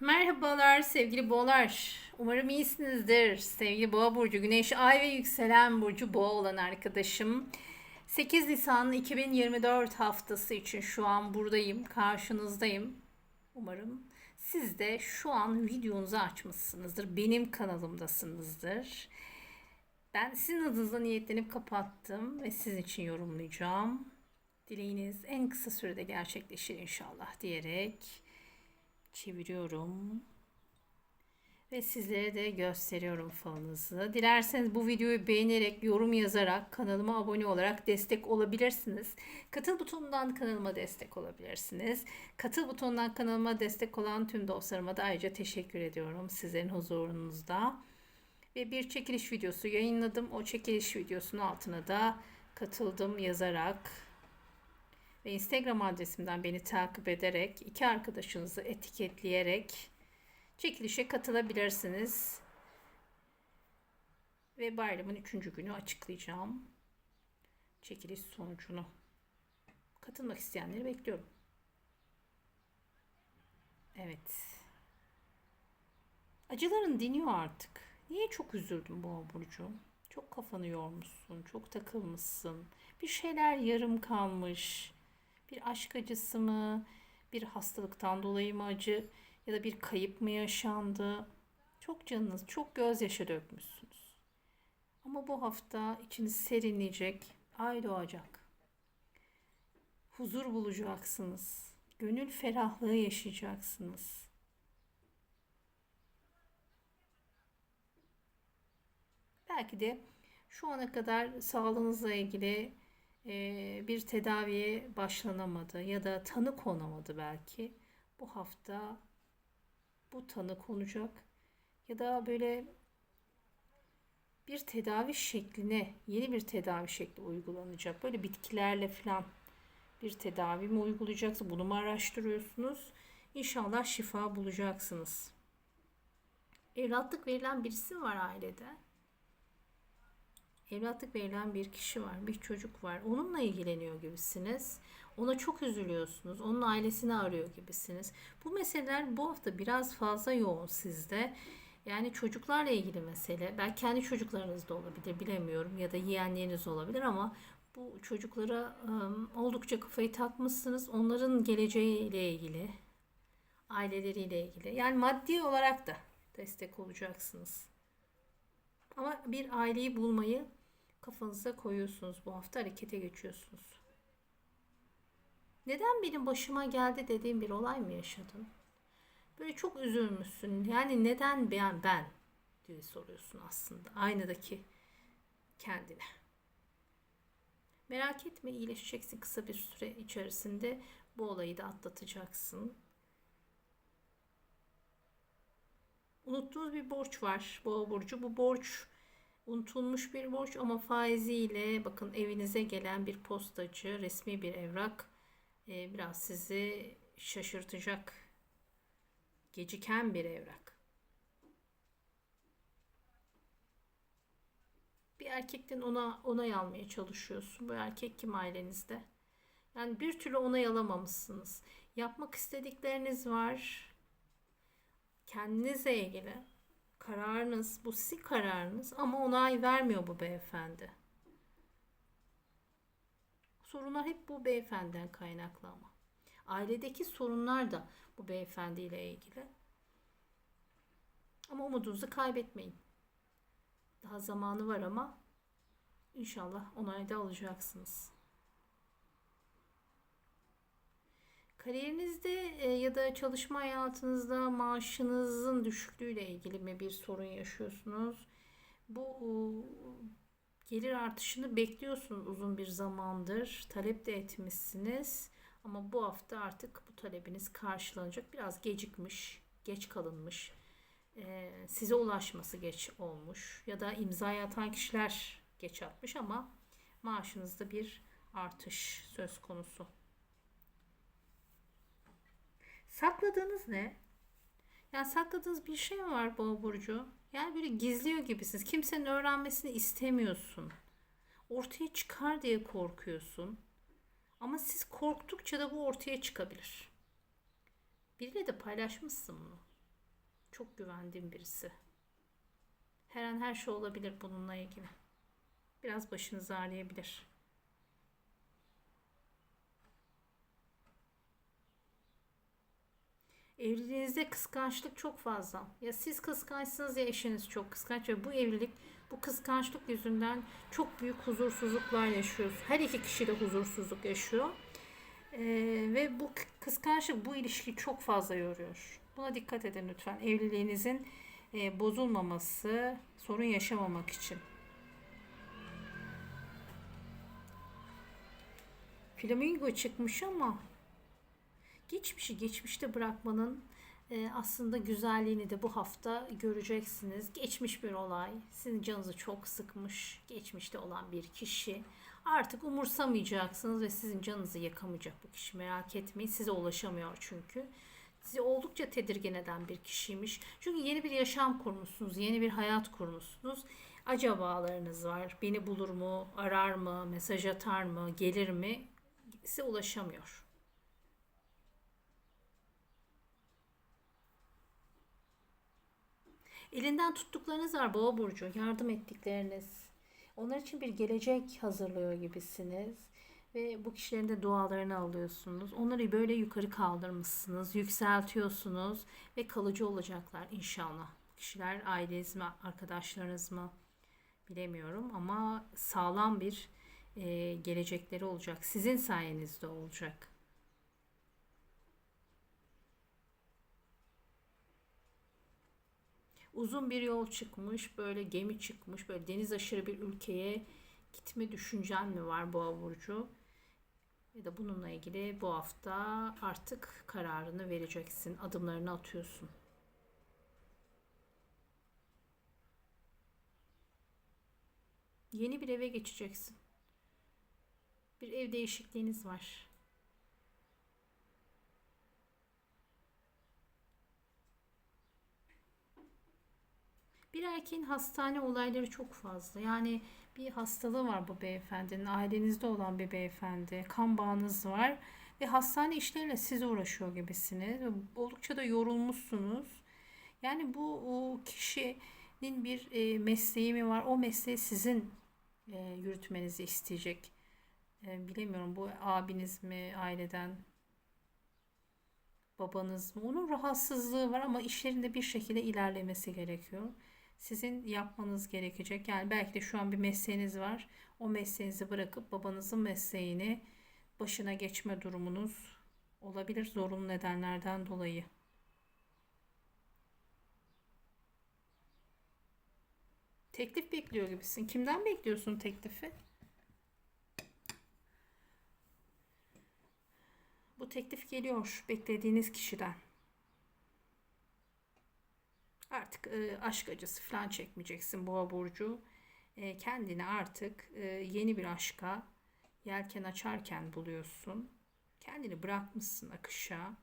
Merhabalar sevgili boğalar. Umarım iyisinizdir. Sevgili boğa burcu, güneş, ay ve yükselen burcu boğa olan arkadaşım. 8 Nisan 2024 haftası için şu an buradayım, karşınızdayım. Umarım siz de şu an videonuzu açmışsınızdır. Benim kanalımdasınızdır. Ben sizin adınıza niyetlenip kapattım ve sizin için yorumlayacağım. Dileğiniz en kısa sürede gerçekleşir inşallah diyerek çeviriyorum. Ve sizlere de gösteriyorum falınızı. Dilerseniz bu videoyu beğenerek, yorum yazarak, kanalıma abone olarak destek olabilirsiniz. Katıl butonundan kanalıma destek olabilirsiniz. Katıl butonundan kanalıma destek olan tüm dostlarıma da ayrıca teşekkür ediyorum sizlerin huzurunuzda. Ve bir çekiliş videosu yayınladım. O çekiliş videosunun altına da katıldım yazarak ve Instagram adresimden beni takip ederek iki arkadaşınızı etiketleyerek çekilişe katılabilirsiniz. Ve bayramın üçüncü günü açıklayacağım. Çekiliş sonucunu. Katılmak isteyenleri bekliyorum. Evet. Acıların diniyor artık. Niye çok üzüldün bu Burcu? Çok kafanı yormuşsun, çok takılmışsın. Bir şeyler yarım kalmış. Bir aşk acısı mı? Bir hastalıktan dolayı mı acı? Ya da bir kayıp mı yaşandı? Çok canınız, çok gözyaşı dökmüşsünüz. Ama bu hafta içiniz serinleyecek, ay doğacak. Huzur bulacaksınız. Gönül ferahlığı yaşayacaksınız. Belki de şu ana kadar sağlığınızla ilgili bir tedaviye başlanamadı ya da tanı konamadı belki. Bu hafta bu tanı konacak ya da böyle bir tedavi şekline, yeni bir tedavi şekli uygulanacak. Böyle bitkilerle falan bir tedavi mi uygulayacaksınız? Bunu mu araştırıyorsunuz? İnşallah şifa bulacaksınız. Evlatlık verilen birisi var ailede evlatlık verilen bir kişi var, bir çocuk var. Onunla ilgileniyor gibisiniz. Ona çok üzülüyorsunuz. Onun ailesini arıyor gibisiniz. Bu meseleler bu hafta biraz fazla yoğun sizde. Yani çocuklarla ilgili mesele. Belki kendi çocuklarınız da olabilir bilemiyorum. Ya da yeğenleriniz olabilir ama bu çocuklara um, oldukça kafayı takmışsınız. Onların geleceğiyle ilgili, aileleriyle ilgili. Yani maddi olarak da destek olacaksınız. Ama bir aileyi bulmayı kafanıza koyuyorsunuz bu hafta harekete geçiyorsunuz. Neden benim başıma geldi dediğim bir olay mı yaşadın? Böyle çok üzülmüşsün. Yani neden ben ben diye soruyorsun aslında aynadaki kendine. Merak etme iyileşeceksin kısa bir süre içerisinde bu olayı da atlatacaksın. Unuttuğunuz bir borç var Boğa burcu. Bu borç unutulmuş bir borç ama faiziyle bakın evinize gelen bir postacı, resmi bir evrak e, biraz sizi şaşırtacak. Geciken bir evrak. Bir erkekten ona onay almaya çalışıyorsun. Bu erkek kim ailenizde? Yani bir türlü onay alamamışsınız. Yapmak istedikleriniz var. Kendinizle ilgili kararınız, bu sizin kararınız ama onay vermiyor bu beyefendi. Sorunlar hep bu beyefendiden kaynaklı ama. Ailedeki sorunlar da bu beyefendiyle ilgili. Ama umudunuzu kaybetmeyin. Daha zamanı var ama inşallah onayda alacaksınız. Kariyerinizde e, ya da çalışma hayatınızda maaşınızın düşüklüğüyle ilgili mi bir sorun yaşıyorsunuz? Bu gelir artışını bekliyorsunuz uzun bir zamandır. Talep de etmişsiniz. Ama bu hafta artık bu talebiniz karşılanacak. Biraz gecikmiş, geç kalınmış. E, size ulaşması geç olmuş. Ya da imza atan kişiler geç atmış ama maaşınızda bir artış söz konusu. Sakladığınız ne? Yani sakladığınız bir şey mi var Boğa Burcu? Yani böyle gizliyor gibisiniz. Kimsenin öğrenmesini istemiyorsun. Ortaya çıkar diye korkuyorsun. Ama siz korktukça da bu ortaya çıkabilir. Biriyle de paylaşmışsın bunu. Çok güvendiğim birisi. Her an her şey olabilir bununla ilgili. Biraz başınız ağrıyabilir. Evliliğinizde kıskançlık çok fazla. Ya siz kıskançsınız ya eşiniz çok kıskanç ve bu evlilik bu kıskançlık yüzünden çok büyük huzursuzluklar yaşıyoruz. Her iki kişi de huzursuzluk yaşıyor. Ee, ve bu kıskançlık bu ilişkiyi çok fazla yoruyor. Buna dikkat edin lütfen. Evliliğinizin e, bozulmaması, sorun yaşamamak için. Flamingo çıkmış ama geçmişi geçmişte bırakmanın e, aslında güzelliğini de bu hafta göreceksiniz. Geçmiş bir olay, sizin canınızı çok sıkmış, geçmişte olan bir kişi. Artık umursamayacaksınız ve sizin canınızı yakamayacak bu kişi. Merak etmeyin, size ulaşamıyor çünkü. Sizi oldukça tedirgin eden bir kişiymiş. Çünkü yeni bir yaşam kurmuşsunuz, yeni bir hayat kurmuşsunuz. Acabalarınız var. Beni bulur mu, arar mı, mesaj atar mı, gelir mi? Size ulaşamıyor. Elinden tuttuklarınız var Boğa burcu, yardım ettikleriniz. Onlar için bir gelecek hazırlıyor gibisiniz ve bu kişilerin de dualarını alıyorsunuz. Onları böyle yukarı kaldırmışsınız, yükseltiyorsunuz ve kalıcı olacaklar inşallah. Bu kişiler aileniz mi, arkadaşlarınız mı bilemiyorum ama sağlam bir e, gelecekleri olacak. Sizin sayenizde olacak. Uzun bir yol çıkmış, böyle gemi çıkmış, böyle deniz aşırı bir ülkeye gitme düşüncen mi var Boğa burcu? Ya da bununla ilgili bu hafta artık kararını vereceksin, adımlarını atıyorsun. Yeni bir eve geçeceksin. Bir ev değişikliğiniz var. Bir erkeğin hastane olayları çok fazla. Yani bir hastalığı var bu beyefendinin. Ailenizde olan bir beyefendi. Kan bağınız var. Ve hastane işleriyle siz uğraşıyor gibisiniz. Oldukça da yorulmuşsunuz. Yani bu kişinin bir e, mesleği mi var? O mesleği sizin e, yürütmenizi isteyecek. E, bilemiyorum bu abiniz mi aileden babanız mı? Onun rahatsızlığı var ama işlerinde bir şekilde ilerlemesi gerekiyor sizin yapmanız gerekecek. Yani belki de şu an bir mesleğiniz var. O mesleğinizi bırakıp babanızın mesleğini başına geçme durumunuz olabilir zorunlu nedenlerden dolayı. Teklif bekliyor gibisin. Kimden bekliyorsun teklifi? Bu teklif geliyor beklediğiniz kişiden. Artık e, aşk acısı falan çekmeyeceksin boğa burcu. E, kendini artık e, yeni bir aşka yelken açarken buluyorsun. Kendini bırakmışsın akışa.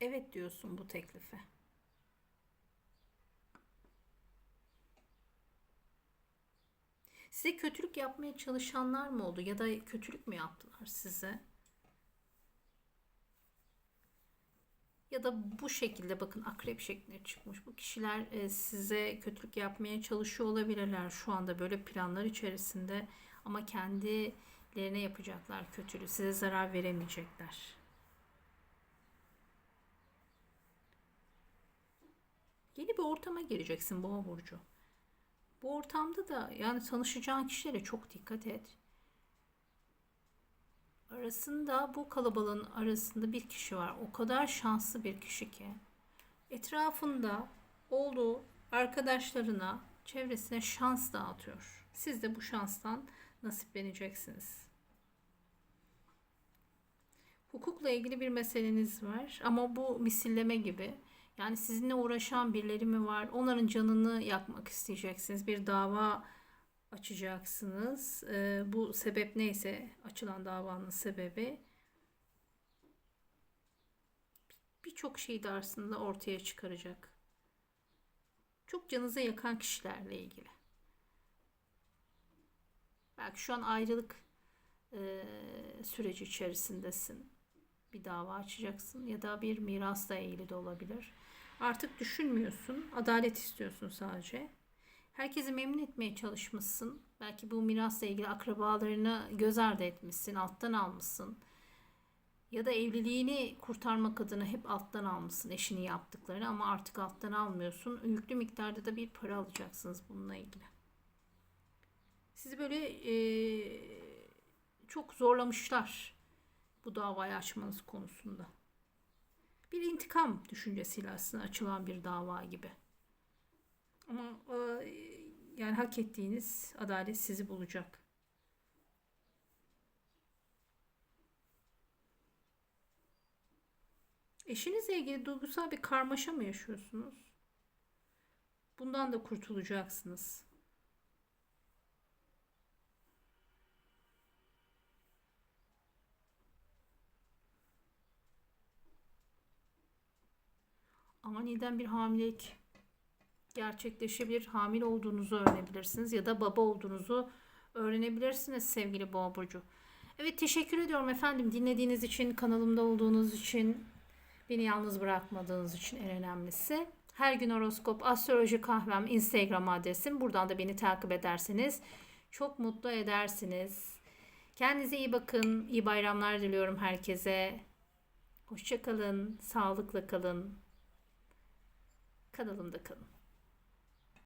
Evet diyorsun bu teklife. Size kötülük yapmaya çalışanlar mı oldu ya da kötülük mü yaptılar size? Ya da bu şekilde bakın akrep şeklinde çıkmış. Bu kişiler e, size kötülük yapmaya çalışıyor olabilirler şu anda böyle planlar içerisinde ama kendilerine yapacaklar kötülüğü. Size zarar veremeyecekler. Yeni bir ortama gireceksin Boğa burcu. Bu ortamda da yani tanışacağın kişilere çok dikkat et arasında bu kalabalığın arasında bir kişi var. O kadar şanslı bir kişi ki etrafında olduğu arkadaşlarına, çevresine şans dağıtıyor. Siz de bu şanstan nasipleneceksiniz. Hukukla ilgili bir meseleniz var ama bu misilleme gibi. Yani sizinle uğraşan birileri mi var? Onların canını yakmak isteyeceksiniz. Bir dava açacaksınız. E, bu sebep neyse açılan davanın sebebi birçok şeyi de aslında ortaya çıkaracak. Çok canınıza yakan kişilerle ilgili. Belki şu an ayrılık e, süreci içerisindesin. bir dava açacaksın ya da bir mirasla ilgili de olabilir. Artık düşünmüyorsun. Adalet istiyorsun sadece. Herkesi memnun etmeye çalışmışsın. Belki bu mirasla ilgili akrabalarını göz ardı etmişsin, alttan almışsın. Ya da evliliğini kurtarmak adına hep alttan almışsın eşini yaptıklarını ama artık alttan almıyorsun. Yüklü miktarda da bir para alacaksınız bununla ilgili. Sizi böyle eee, çok zorlamışlar bu davayı açmanız konusunda. Bir intikam düşüncesiyle aslında açılan bir dava gibi. Ama eee, yani hak ettiğiniz adalet sizi bulacak. Eşinizle ilgili duygusal bir karmaşa mı yaşıyorsunuz? Bundan da kurtulacaksınız. Ama neden bir hamilelik gerçekleşebilir? Hamile olduğunuzu öğrenebilirsiniz ya da baba olduğunuzu öğrenebilirsiniz sevgili Boğa burcu. Evet teşekkür ediyorum efendim dinlediğiniz için, kanalımda olduğunuz için, beni yalnız bırakmadığınız için en önemlisi. Her gün horoskop, astroloji kahvem, Instagram adresim. Buradan da beni takip ederseniz çok mutlu edersiniz. Kendinize iyi bakın. İyi bayramlar diliyorum herkese. Hoşça kalın, sağlıkla kalın. Kanalımda kalın.